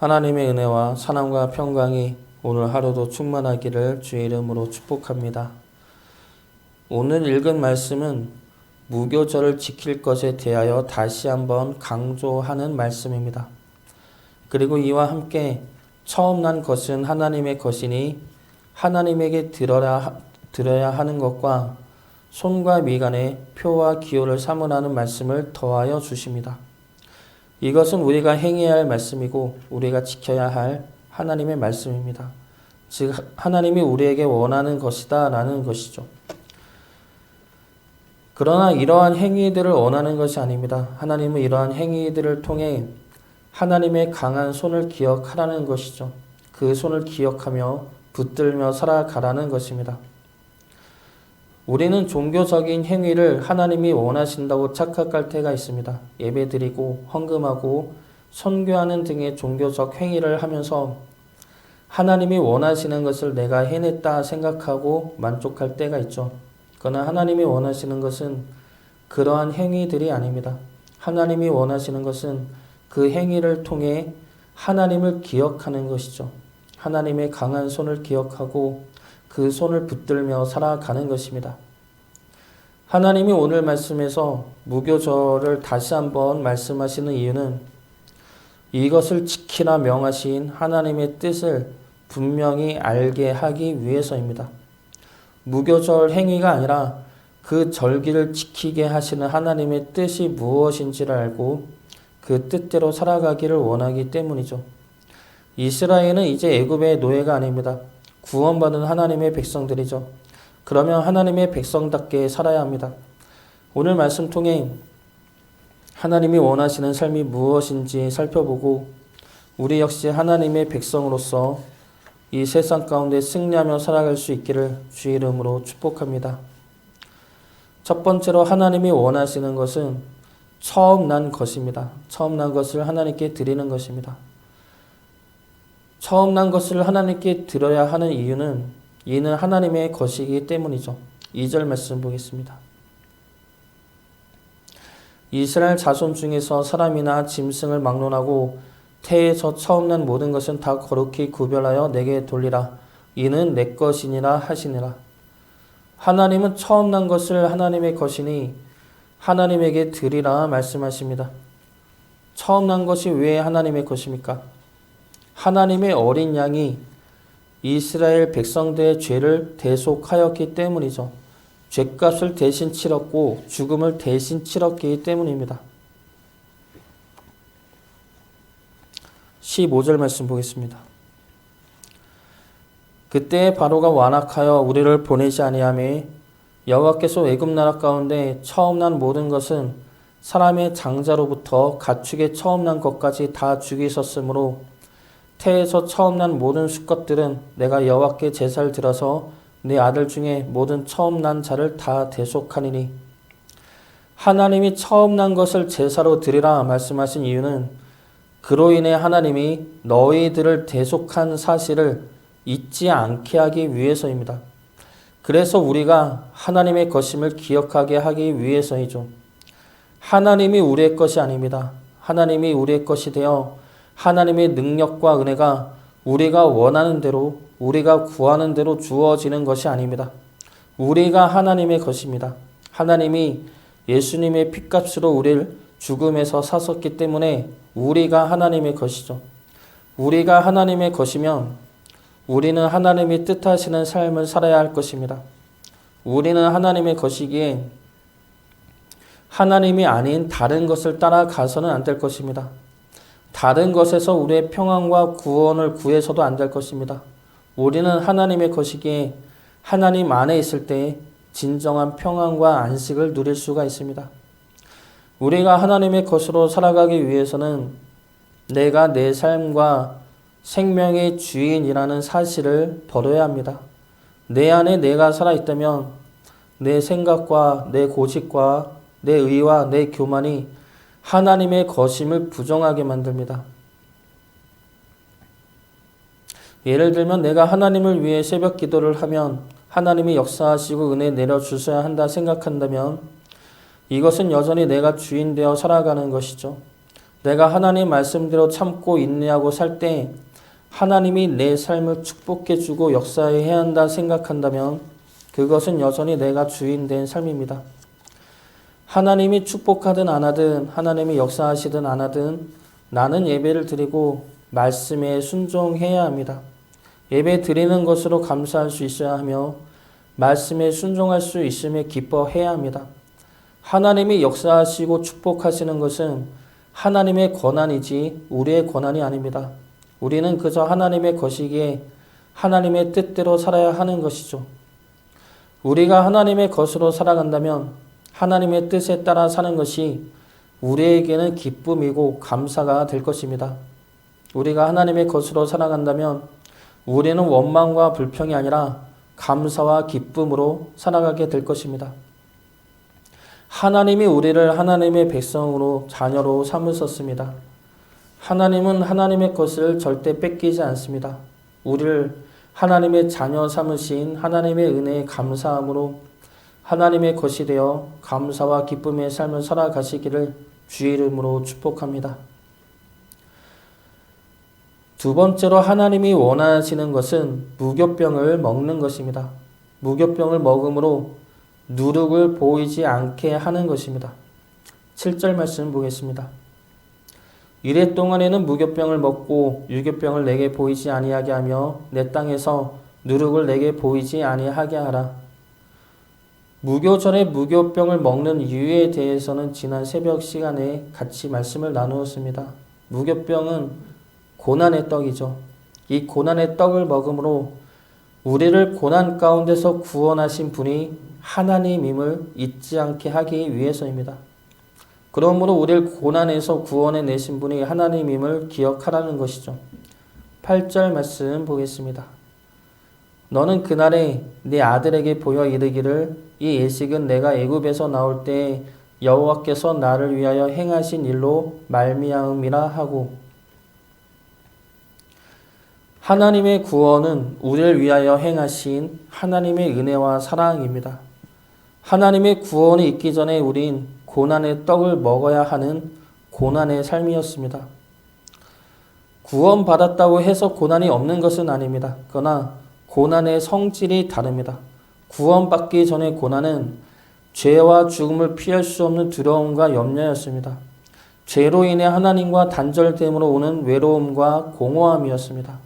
하나님의 은혜와 사랑과 평강이 오늘 하루도 충만하기를 주의 이름으로 축복합니다. 오늘 읽은 말씀은 무교절을 지킬 것에 대하여 다시 한번 강조하는 말씀입니다. 그리고 이와 함께 처음 난 것은 하나님의 것이니 하나님에게 들어야, 들어야 하는 것과 손과 미간에 표와 기호를 삼으라는 말씀을 더하여 주십니다. 이것은 우리가 행해야 할 말씀이고 우리가 지켜야 할 하나님의 말씀입니다. 즉 하나님이 우리에게 원하는 것이다라는 것이죠. 그러나 이러한 행위들을 원하는 것이 아닙니다. 하나님은 이러한 행위들을 통해 하나님의 강한 손을 기억하라는 것이죠. 그 손을 기억하며 붙들며 살아가라는 것입니다. 우리는 종교적인 행위를 하나님이 원하신다고 착각할 때가 있습니다. 예배 드리고 헌금하고 선교하는 등의 종교적 행위를 하면서 하나님이 원하시는 것을 내가 해냈다 생각하고 만족할 때가 있죠. 그러나 하나님이 원하시는 것은 그러한 행위들이 아닙니다. 하나님이 원하시는 것은 그 행위를 통해 하나님을 기억하는 것이죠. 하나님의 강한 손을 기억하고 그 손을 붙들며 살아가는 것입니다. 하나님이 오늘 말씀에서 무교절을 다시 한번 말씀하시는 이유는 이것을 지키라 명하신 하나님의 뜻을 분명히 알게 하기 위해서입니다. 무교절 행위가 아니라 그 절기를 지키게 하시는 하나님의 뜻이 무엇인지를 알고 그 뜻대로 살아가기를 원하기 때문이죠. 이스라엘은 이제 애굽의 노예가 아닙니다. 구원받은 하나님의 백성들이죠. 그러면 하나님의 백성답게 살아야 합니다. 오늘 말씀 통해 하나님이 원하시는 삶이 무엇인지 살펴보고 우리 역시 하나님의 백성으로서 이 세상 가운데 승리하며 살아갈 수 있기를 주의 이름으로 축복합니다. 첫 번째로 하나님이 원하시는 것은 처음 난 것입니다. 처음 난 것을 하나님께 드리는 것입니다. 처음 난 것을 하나님께 드려야 하는 이유는 이는 하나님의 것이기 때문이죠. 2절 말씀 보겠습니다. 이스라엘 자손 중에서 사람이나 짐승을 막론하고 태에서 처음 난 모든 것은 다 거룩히 구별하여 내게 돌리라. 이는 내 것이니라 하시니라. 하나님은 처음 난 것을 하나님의 것이니 하나님에게 드리라 말씀하십니다. 처음 난 것이 왜 하나님의 것입니까? 하나님의 어린 양이 이스라엘 백성들의 죄를 대속하였기 때문이죠. 죄값을 대신 치렀고 죽음을 대신 치렀기 때문입니다. 15절 말씀 보겠습니다. 그때 바로가 완악하여 우리를 보내지 아니하며 여호와께서 애굽 나라 가운데 처음 난 모든 것은 사람의 장자로부터 가축의 처음 난 것까지 다 죽이셨으므로 태에서 처음 난 모든 수컷들은 내가 여호와께 제사를 드려서 내 아들 중에 모든 처음 난 자를 다 대속하니니 하나님이 처음 난 것을 제사로 드리라 말씀하신 이유는 그로 인해 하나님이 너희들을 대속한 사실을 잊지 않게 하기 위해서입니다. 그래서 우리가 하나님의 것임을 기억하게 하기 위해서이죠. 하나님이 우리의 것이 아닙니다. 하나님이 우리의 것이 되어 하나님의 능력과 은혜가 우리가 원하는 대로 우리가 구하는 대로 주어지는 것이 아닙니다. 우리가 하나님의 것입니다. 하나님이 예수님의 피값으로 우리를 죽음에서 사셨기 때문에 우리가 하나님의 것이죠. 우리가 하나님의 것이면 우리는 하나님이 뜻하시는 삶을 살아야 할 것입니다. 우리는 하나님의 것이기에 하나님이 아닌 다른 것을 따라가서는 안 될 것입니다. 다른 것에서 우리의 평안과 구원을 구해서도 안 될 것입니다. 우리는 하나님의 것이기에 하나님 안에 있을 때 진정한 평안과 안식을 누릴 수가 있습니다. 우리가 하나님의 것으로 살아가기 위해서는 내가 내 삶과 생명의 주인이라는 사실을 버려야 합니다. 내 안에 내가 살아있다면 내 생각과 내 고집과 내 의와 내 교만이 하나님의 것임을 부정하게 만듭니다. 예를 들면 내가 하나님을 위해 새벽 기도를 하면 하나님이 역사하시고 은혜 내려주셔야 한다 생각한다면 이것은 여전히 내가 주인 되어 살아가는 것이죠. 내가 하나님 말씀대로 참고 인내하고 살 때 하나님이 내 삶을 축복해 주고 역사해야 한다 생각한다면 그것은 여전히 내가 주인 된 삶입니다. 하나님이 축복하든 안 하든 하나님이 역사하시든 안 하든 나는 예배를 드리고 말씀에 순종해야 합니다. 예배 드리는 것으로 감사할 수 있어야 하며 말씀에 순종할 수 있음에 기뻐해야 합니다. 하나님이 역사하시고 축복하시는 것은 하나님의 권한이지 우리의 권한이 아닙니다. 우리는 그저 하나님의 것이기에 하나님의 뜻대로 살아야 하는 것이죠. 우리가 하나님의 것으로 살아간다면 하나님의 뜻에 따라 사는 것이 우리에게는 기쁨이고 감사가 될 것입니다. 우리가 하나님의 것으로 살아간다면 우리는 원망과 불평이 아니라 감사와 기쁨으로 살아가게 될 것입니다. 하나님이 우리를 하나님의 백성으로 자녀로 삼으셨습니다. 하나님은 하나님의 것을 절대 뺏기지 않습니다. 우리를 하나님의 자녀 삼으신 하나님의 은혜에 감사함으로 하나님의 것이 되어 감사와 기쁨의 삶을 살아가시기를 주의 이름으로 축복합니다. 두 번째로 하나님이 원하시는 것은 무교병을 먹는 것입니다. 무교병을 먹음으로 누룩을 보이지 않게 하는 것입니다. 7절 말씀 보겠습니다. 이래 동안에는 무교병을 먹고 유교병을 내게 보이지 아니하게 하며 내 땅에서 누룩을 내게 보이지 아니하게 하라. 무교절에 무교병을 먹는 이유에 대해서는 지난 새벽 시간에 같이 말씀을 나누었습니다. 무교병은 고난의 떡이죠. 이 고난의 떡을 먹음으로 우리를 고난 가운데서 구원하신 분이 하나님임을 잊지 않게 하기 위해서입니다. 그러므로 우리를 고난에서 구원해 내신 분이 하나님임을 기억하라는 것이죠. 8절 말씀 보겠습니다. 너는 그날에 네 아들에게 보여 이르기를 이 예식은 내가 애굽에서 나올 때 여호와께서 나를 위하여 행하신 일로 말미암음이라 하고 하나님의 구원은 우리를 위하여 행하신 하나님의 은혜와 사랑입니다. 하나님의 구원이 있기 전에 우린 고난의 떡을 먹어야 하는 고난의 삶이었습니다. 구원받았다고 해서 고난이 없는 것은 아닙니다. 그러나 고난의 성질이 다릅니다. 구원받기 전의 고난은 죄와 죽음을 피할 수 없는 두려움과 염려였습니다. 죄로 인해 하나님과 단절됨으로 오는 외로움과 공허함이었습니다.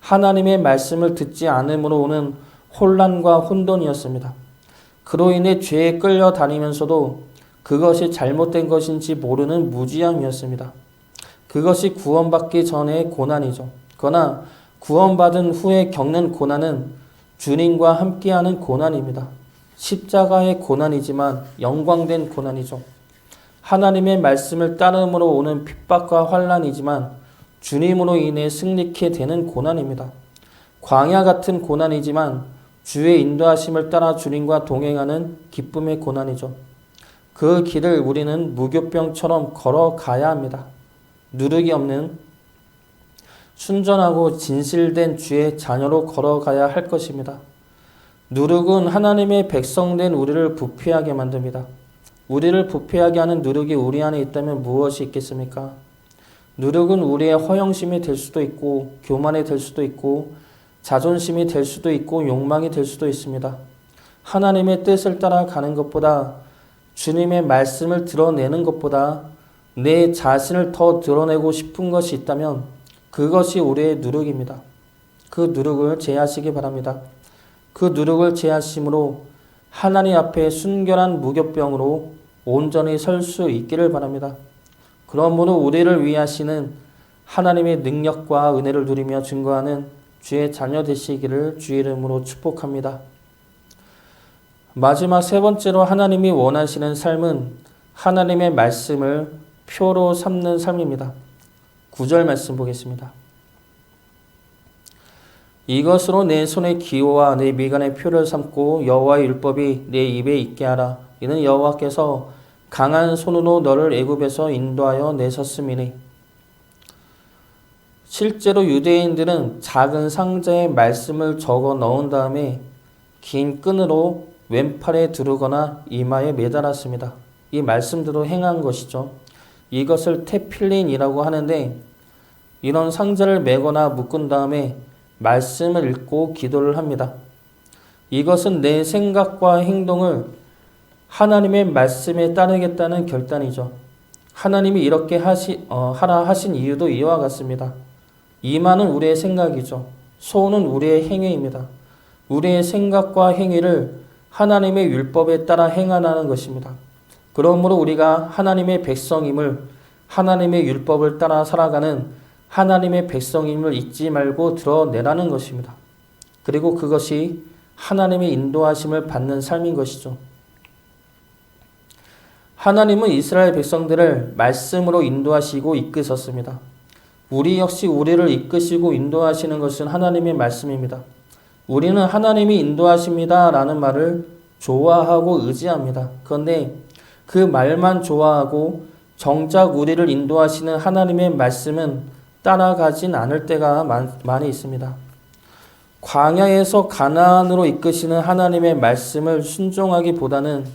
하나님의 말씀을 듣지 않음으로 오는 혼란과 혼돈이었습니다. 그로 인해 죄에 끌려 다니면서도 그것이 잘못된 것인지 모르는 무지함이었습니다. 그것이 구원받기 전의 고난이죠. 그러나 구원받은 후에 겪는 고난은 주님과 함께하는 고난입니다. 십자가의 고난이지만 영광된 고난이죠. 하나님의 말씀을 따름으로 오는 핍박과 환란이지만 주님으로 인해 승리케 되는 고난입니다. 광야 같은 고난이지만 주의 인도하심을 따라 주님과 동행하는 기쁨의 고난이죠. 그 길을 우리는 무교병처럼 걸어가야 합니다. 누룩이 없는 순전하고 진실된 주의 자녀로 걸어가야 할 것입니다. 누룩은 하나님의 백성된 우리를 부패하게 만듭니다. 우리를 부패하게 하는 누룩이 우리 안에 있다면 무엇이 있겠습니까? 누룩은 우리의 허영심이 될 수도 있고 교만이 될 수도 있고 자존심이 될 수도 있고 욕망이 될 수도 있습니다. 하나님의 뜻을 따라 가는 것보다 주님의 말씀을 드러내는 것보다 내 자신을 더 드러내고 싶은 것이 있다면 그것이 우리의 누룩입니다. 그 누룩을 제하시기 바랍니다. 그 누룩을 제하심으로 하나님 앞에 순결한 무교병으로 온전히 설 수 있기를 바랍니다. 그러므로 우리를 위하시는 하나님의 능력과 은혜를 누리며 증거하는 주의 자녀 되시기를 주의 이름으로 축복합니다. 마지막 세 번째로 하나님이 원하시는 삶은 하나님의 말씀을 표로 삼는 삶입니다. 9절 말씀 보겠습니다. 이것으로 내 손의 기호와 내 미간의 표를 삼고 여호와의 율법이 내 입에 있게 하라. 이는 여호와께서 강한 손으로 너를 애굽에서 인도하여 내셨음이니. 실제로 유대인들은 작은 상자에 말씀을 적어 넣은 다음에 긴 끈으로 왼팔에 두르거나 이마에 매달았습니다. 이 말씀대로 행한 것이죠. 이것을 테필린이라고 하는데 이런 상자를 메거나 묶은 다음에 말씀을 읽고 기도를 합니다. 이것은 내 생각과 행동을 하나님의 말씀에 따르겠다는 결단이죠. 하나님이 이렇게 하시, 어, 하라 하신 이유도 이와 같습니다. 이만은 우리의 생각이죠. 소는 우리의 행위입니다. 우리의 생각과 행위를 하나님의 율법에 따라 행하라는 것입니다. 그러므로 우리가 하나님의 백성임을 하나님의 율법을 따라 살아가는 하나님의 백성임을 잊지 말고 드러내라는 것입니다. 그리고 그것이 하나님의 인도하심을 받는 삶인 것이죠. 하나님은 이스라엘 백성들을 말씀으로 인도하시고 이끄셨습니다. 우리 역시 우리를 이끄시고 인도하시는 것은 하나님의 말씀입니다. 우리는 하나님이 인도하십니다. 라는 말을 좋아하고 의지합니다. 그런데 그 말만 좋아하고 정작 우리를 인도하시는 하나님의 말씀은 따라가진 않을 때가 많, 많이 있습니다. 광야에서 가나안으로 이끄시는 하나님의 말씀을 순종하기보다는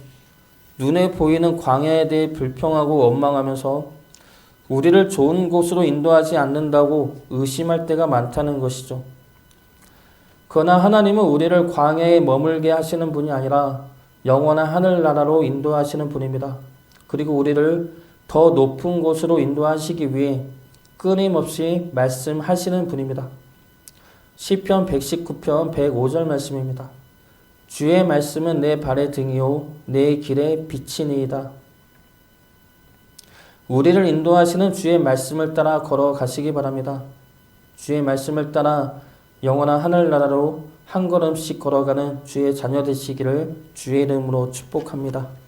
눈에 보이는 광야에 대해 불평하고 원망하면서 우리를 좋은 곳으로 인도하지 않는다고 의심할 때가 많다는 것이죠. 그러나 하나님은 우리를 광야에 머물게 하시는 분이 아니라 영원한 하늘나라로 인도하시는 분입니다. 그리고 우리를 더 높은 곳으로 인도하시기 위해 끊임없이 말씀하시는 분입니다. 시편 119편 105절 말씀입니다. 주의 말씀은 내 발의 등이요 내 길의 빛이니이다. 우리를 인도하시는 주의 말씀을 따라 걸어가시기 바랍니다. 주의 말씀을 따라 영원한 하늘나라로 한 걸음씩 걸어가는 주의 자녀 되시기를 주의 이름으로 축복합니다.